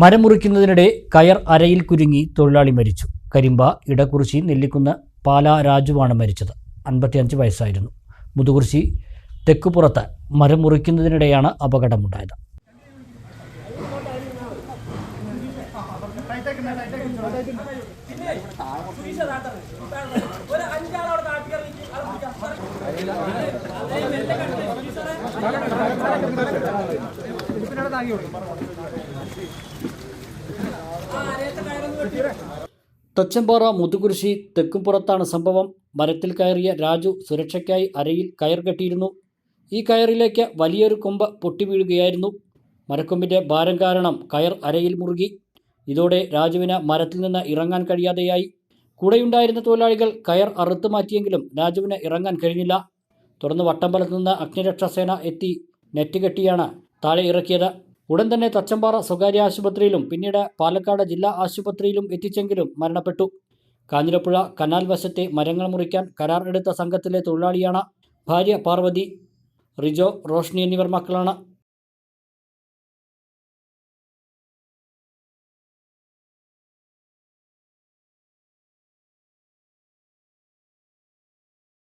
മരം മുറിക്കുന്നതിനിടെ കയർ അരയിൽ കുരുങ്ങി തൊഴിലാളി മരിച്ചു. കരിമ്പ ഇടക്കുറിശി നെല്ലിക്കുന്ന പാല രാജുവാണ് മരിച്ചത്. അൻപത്തിയഞ്ച് വയസ്സായിരുന്നു. മുതുകുറിശി തെക്കുപുറത്ത് മരം മുറിക്കുന്നതിനിടെയാണ് അപകടമുണ്ടായത്. തച്ചമ്പാറ മുതുകുരിശി തെക്കുംപുറത്താണ് സംഭവം. മരത്തിൽ കയറിയ രാജു സുരക്ഷയ്ക്കായി അരയിൽ കയർ കെട്ടിയിരുന്നു. ഈ കയറിലേക്ക് വലിയൊരു കൊമ്പ് പൊട്ടി വീഴുകയായിരുന്നു. മരക്കൊമ്പിന്റെ ഭാരം കാരണം കയർ അരയിൽ മുറുകി. ഇതോടെ രാജുവിന് മരത്തിൽ നിന്ന് ഇറങ്ങാൻ കഴിയാതെയായി. കൂടെയുണ്ടായിരുന്ന തൊഴിലാളികൾ കയർ അറുത്തു മാറ്റിയെങ്കിലും രാജുവിന് ഇറങ്ങാൻ കഴിഞ്ഞില്ല. തുടർന്ന് വട്ടമ്പലത്ത് നിന്ന് അഗ്നിരക്ഷാസേന എത്തി നെറ്റ് കെട്ടിയാണ് താഴെ ഇറക്കിയത്. ഉടൻ തന്നെ തച്ചമ്പാറ സ്വകാര്യ ആശുപത്രിയിലും പിന്നീട് പാലക്കാട് ജില്ലാ ആശുപത്രിയിലും എത്തിച്ചെങ്കിലും മരണപ്പെട്ടു. കാഞ്ഞിരപ്പുഴ കനാൽ വശത്തെ മരങ്ങൾ മുറിക്കാൻ കരാർ എടുത്ത സംഘത്തിലെ തൊഴിലാളിയാണ് ഭാര്യ പാർവതി റിജോ റോഷ്നി എന്നിവർ മക്കളാണ്.